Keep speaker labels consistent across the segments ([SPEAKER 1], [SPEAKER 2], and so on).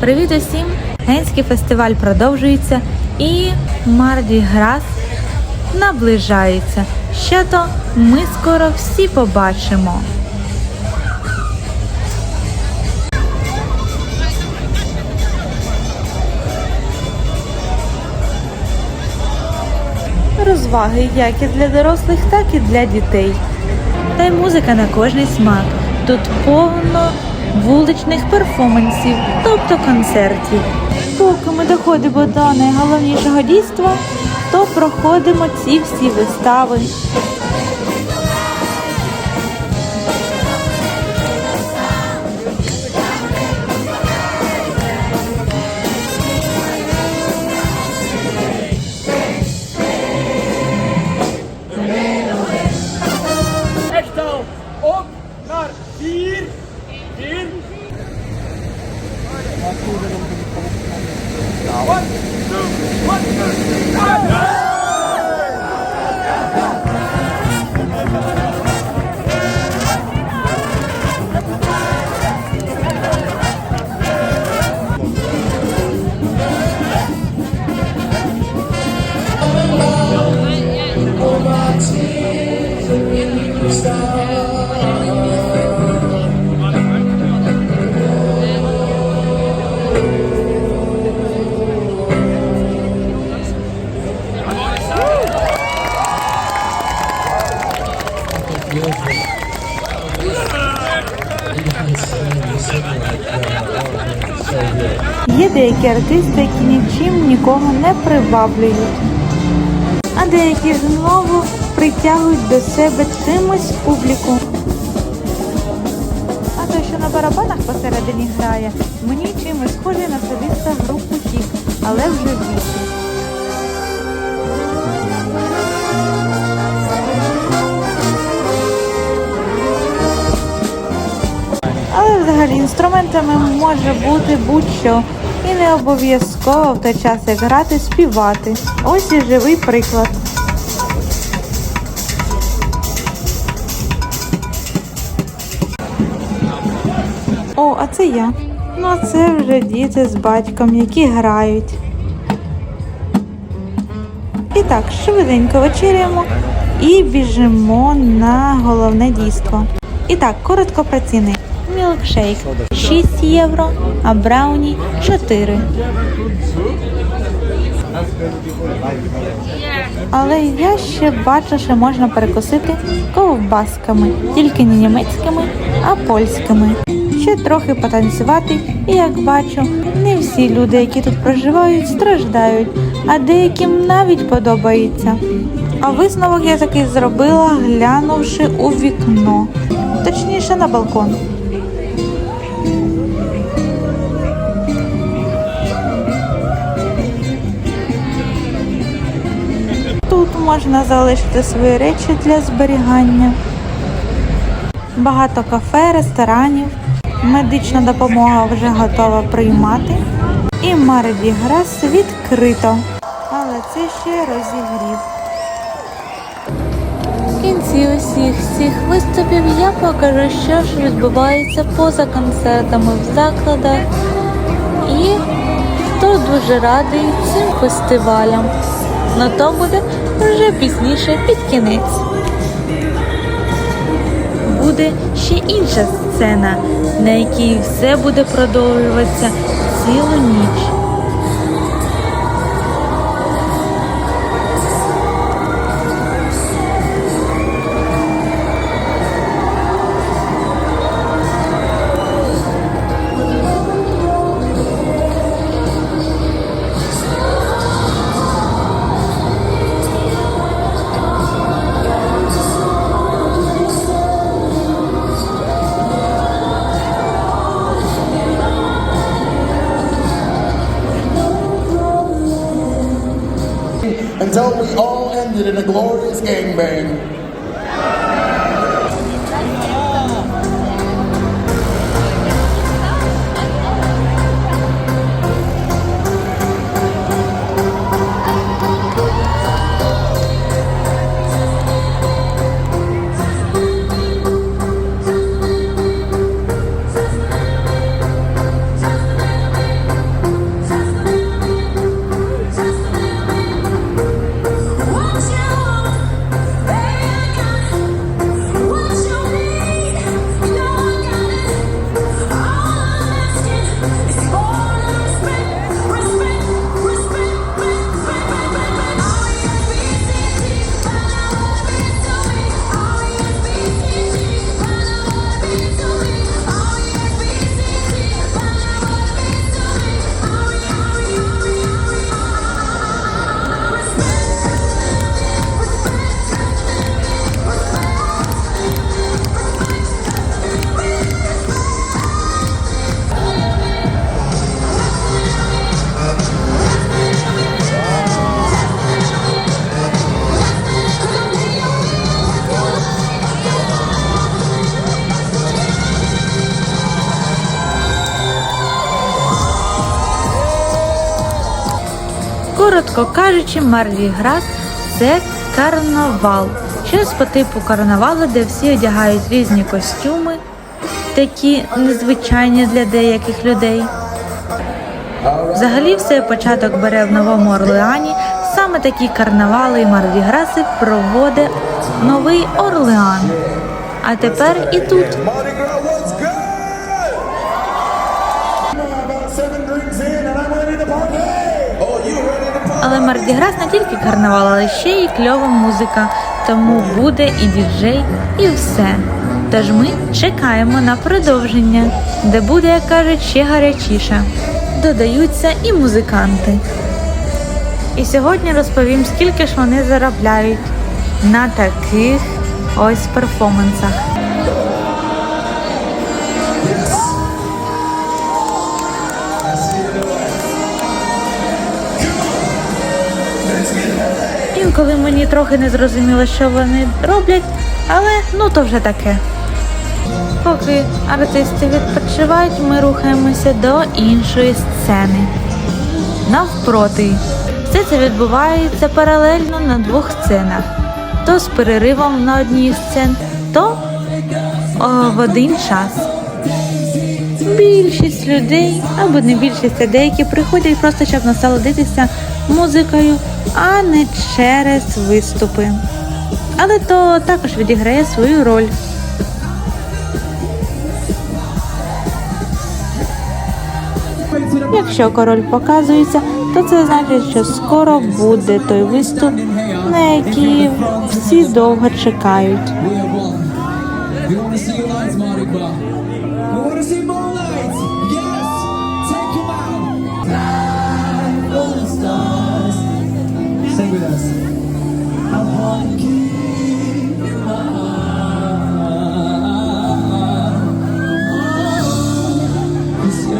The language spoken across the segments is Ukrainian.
[SPEAKER 1] Привіт усім! Генський фестиваль продовжується і Марді Грас наближається. Що то ми скоро всі побачимо. Розваги як і для дорослих, так і для дітей. Та й музика на кожний смак. Тут повно вуличних перформансів, тобто концертів. Поки ми доходимо до найголовнішого дійства, то проходимо ці всі вистави. Є деякі артисти, які нічим нікого не приваблюють, а деякі знову притягують до себе чимось публіку. А той, що на барабанах посередині грає, мені чимось схожий на соліста групу Хік, але вже більше. Але взагалі інструментами може бути будь-що. І не обов'язково в той час, як грати, співати. Ось і живий приклад. О, а це я. Ну, а це вже діти з батьком, які грають. І так, швиденько вечеряємо і біжимо на головне дійство. І так, коротко про ціни. Мілкшейк 6 євро, а брауні 4. Але я ще бачу, що можна перекусити ковбасками, тільки не німецькими, а польськими. Ще трохи потанцювати, і як бачу, не всі люди, які тут проживають, страждають, а деяким навіть подобається. А висновок я такий зробила, глянувши у вікно, точніше на балкон. Можна залишити свої речі для зберігання. Багато кафе, ресторанів. Медична допомога вже готова приймати. І Марді відкрито. Але це ще розігрів. В кінці усіх цих виступів я покажу, що ж відбувається поза концертами в закладах. І хто дуже радий цим фестивалям. Но то буде вже пізніше під кінець. Буде ще інша сцена, на якій все буде продовжуватися цілу ніч.
[SPEAKER 2] Until we all ended in a glorious gangbang.
[SPEAKER 1] Коротко кажучи, Марлі Грас це карнавал. Щось по типу карнавалу, де всі одягають різні костюми, такі незвичайні для деяких людей. Взагалі, все початок бере в Новому Орлеані. Саме такі карнавали і Марлі Граси проводить Новий Орлеан. А тепер і тут. Але Марді Грас не тільки карнавал, але ще й кльова музика. Тому буде і діджей, і все. Тож ми чекаємо на продовження, де буде, як кажуть, ще гарячіше. Додаються і музиканти. І сьогодні розповім, скільки ж вони заробляють на таких ось перформансах. Інколи мені трохи не зрозуміло, що вони роблять, але ну то вже таке. Поки артисти відпочивають, ми рухаємося до іншої сцени. Навпроти, все це відбувається паралельно на двох сценах, то з переривом на одній сцен, то о, в один час. Більшість людей, або не більшість, а деякі приходять просто щоб насолодитися музикою, а не через виступи. Але то також відіграє свою роль. Якщо король показується, то це значить, що скоро буде той виступ, на який всі довго чекають.
[SPEAKER 3] Sing with us. I want to keep my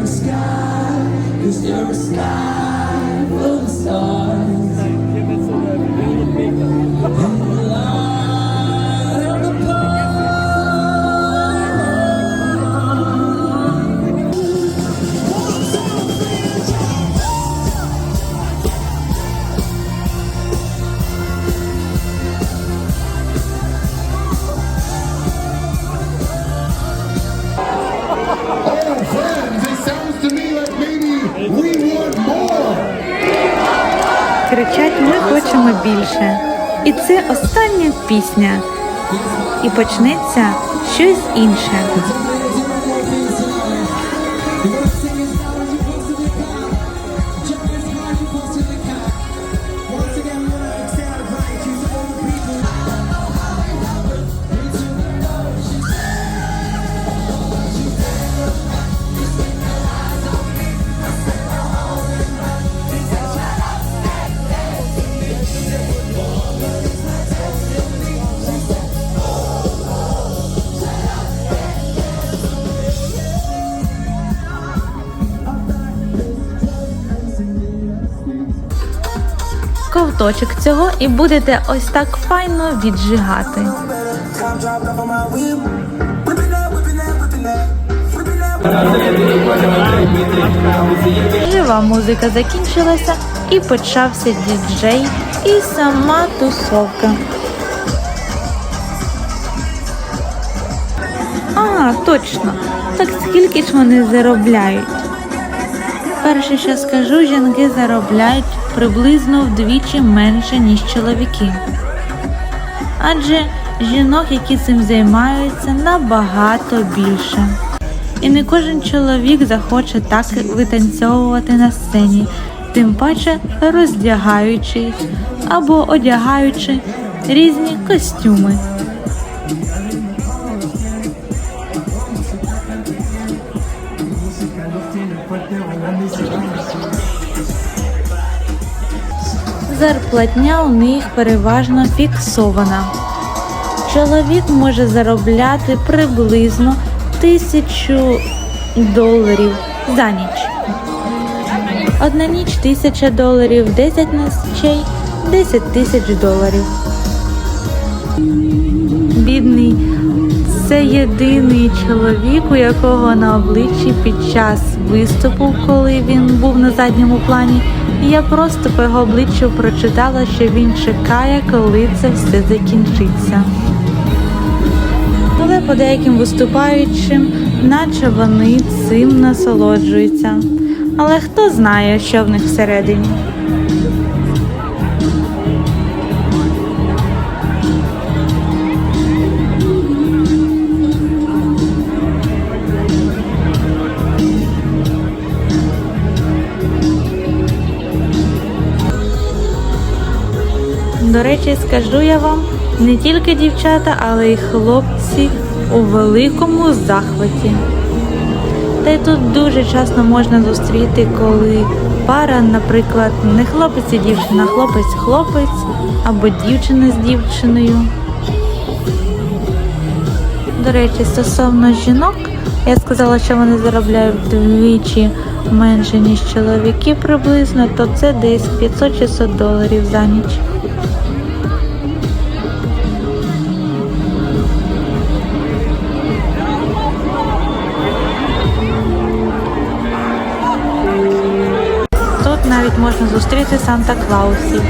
[SPEAKER 3] a sky, cause you're a sky full of stars.
[SPEAKER 1] Це остання пісня. І почнеться щось інше. Ковточок цього і будете ось так файно віджигати. Жива музика закінчилася і почався діджей і сама тусовка. А, точно. Так скільки ж вони заробляють? Перше, що скажу, жінки заробляють приблизно вдвічі менше, ніж чоловіки. Адже жінок, які цим займаються, набагато більше. І не кожен чоловік захоче так витанцьовувати на сцені, тим паче роздягаючись або одягаючи різні костюми. Зарплатня у них переважно фіксована. Чоловік може заробляти приблизно тисячу доларів за ніч. Одна ніч тисяча доларів, 10 ночей 10 тисяч доларів. Бідний Це єдиний чоловік, у якого на обличчі під час виступу, коли він був на задньому плані, і я просто по його обличчю прочитала, що він чекає, коли це все закінчиться. Але по деяким виступаючим, наче вони цим насолоджуються. Але хто знає, що в них всередині. Скажу я вам, не тільки дівчата, але й хлопці у великому захваті. Та й тут дуже часто можна зустріти, коли пара, наприклад, не хлопець і дівчина, хлопець-хлопець або дівчина з дівчиною. До речі, стосовно жінок, я сказала, що вони заробляють вдвічі менше, ніж чоловіки приблизно, то це десь 500-600 доларів за ніч. Зустріти Санта Клаусів.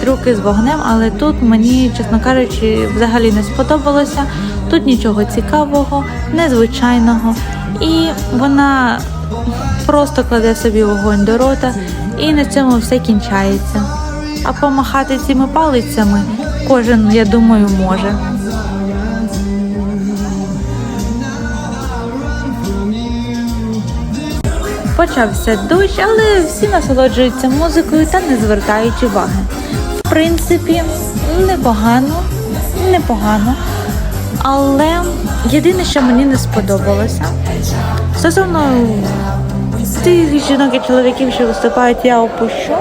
[SPEAKER 1] Трюки з вогнем, але тут мені, чесно кажучи, взагалі не сподобалося. Тут нічого цікавого, незвичайного. І вона просто кладе собі вогонь до рота, і на цьому все кінчається. А помахати цими палицями кожен, я думаю, може. Почався дощ, але всі насолоджуються музикою та не звертають уваги. В принципі, непогано, непогано. Але єдине, що мені не сподобалося, стосовно тих жінок і чоловіків, що виступають, я опущу.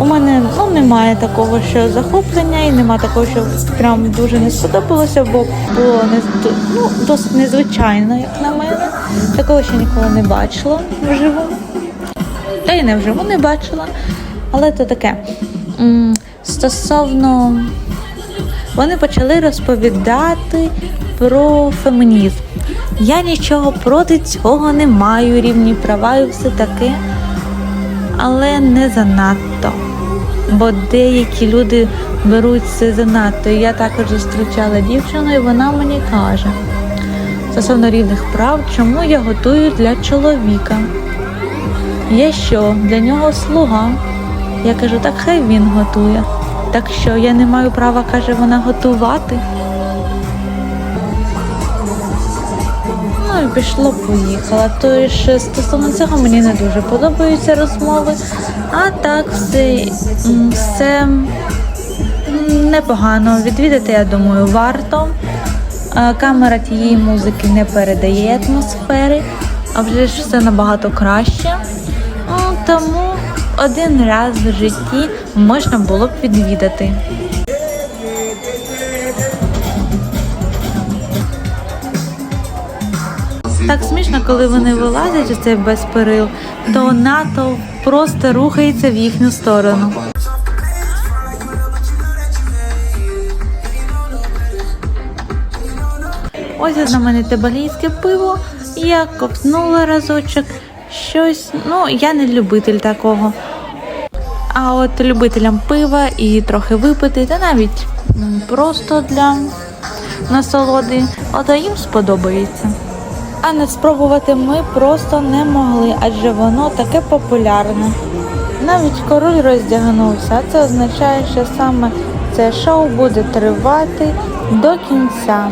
[SPEAKER 1] У мене ну немає такого, що захоплення, і немає такого, що прям дуже не сподобалося, бо було не ну, досить незвичайно, як на мене. Такого ще ніколи не бачила вживу. Та й не вживу не бачила. Але то таке. Стосовно вони почали розповідати про фемінізм. Я нічого проти цього не маю, рівні права і все таке але не занадто. Бо деякі люди беруть це занадто. Я також зустрічала дівчину, і вона мені каже стосовно рівних прав, чому я готую для чоловіка. Я що, для нього слуга? Я кажу, так хай він готує. Так що я не маю права, каже вона, готувати. Пішло, поїхала. Тож стосовно цього мені не дуже подобаються розмови. А так все, все непогано. Відвідати, я думаю, варто. Е, Камера тієї музики не передає атмосфери, а вже ж все набагато краще. Тому один раз в житті можна було б відвідати. Так смішно, коли вони вилазять у цей безперил, то НАТО просто рухається в їхню сторону. Ось знамените балійське пиво. Я ковтнула разочок. Щось, ну я не любитель такого. А от любителям пива і трохи випити, та навіть просто для насолоди, ото їм сподобається. А не спробувати ми просто не могли, адже воно таке популярне. Навіть король роздягнувся, а це означає, що саме це шоу буде тривати до кінця.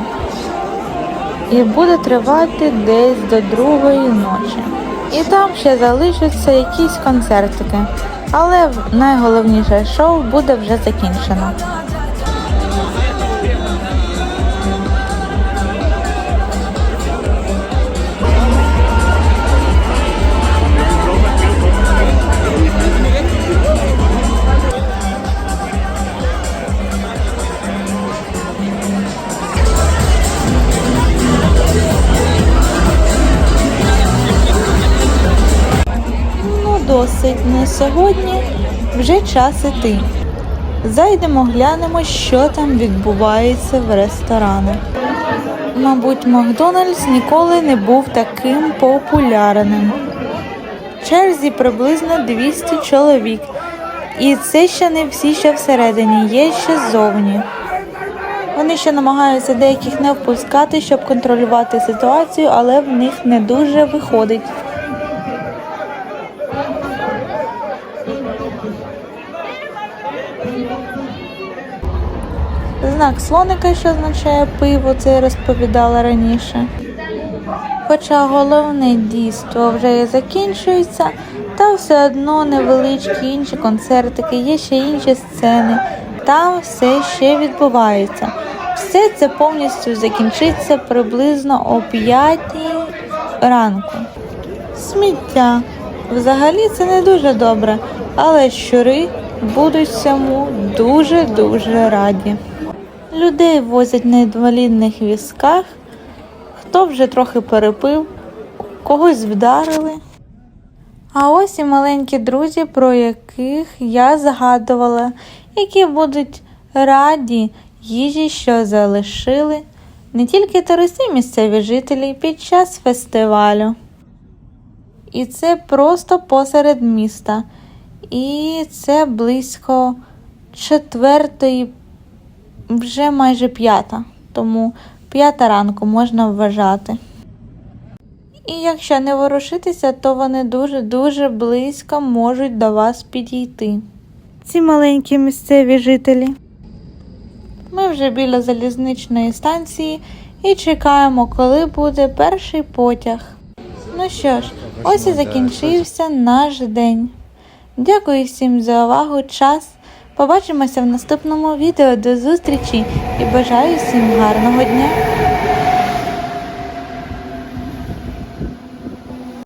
[SPEAKER 1] І буде тривати десь до другої ночі. І там ще залишаться якісь концертики. Але найголовніше шоу буде вже закінчено. Досить на сьогодні. Вже час іти. Зайдемо, глянемо, що там відбувається в ресторанах. Мабуть, Макдональдс ніколи не був таким популярним. В черзі приблизно 200 чоловік. І це ще не всі, що всередині, є ще ззовні. Вони ще намагаються деяких не впускати, щоб контролювати ситуацію, але в них не дуже виходить. Знак слоника, що означає пиво, це я розповідала раніше. Хоча головне дійство вже і закінчується, та все одно невеличкі інші концертики, є ще інші сцени. Там все ще відбувається. Все це повністю закінчиться приблизно о 5 ранку. Сміття. Взагалі це не дуже добре, але щури будуть цьому дуже-дуже раді. Людей возять на інвалідних візках, хто вже трохи перепив, когось вдарили. А ось і маленькі друзі, про яких я згадувала, які будуть раді їжі, що залишили не тільки туристи, місцеві жителі під час фестивалю. І це просто посеред міста. І це близько четвертої вже майже п'ята, тому п'ята ранку можна вважати. І якщо не ворушитися, то вони дуже-дуже близько можуть до вас підійти. Ці маленькі місцеві жителі. Ми вже біля залізничної станції і чекаємо, коли буде перший потяг. Ну що ж, ось і закінчився наш день. Дякую всім за увагу, час. Побачимося в наступному відео. До зустрічі і бажаю всім гарного дня!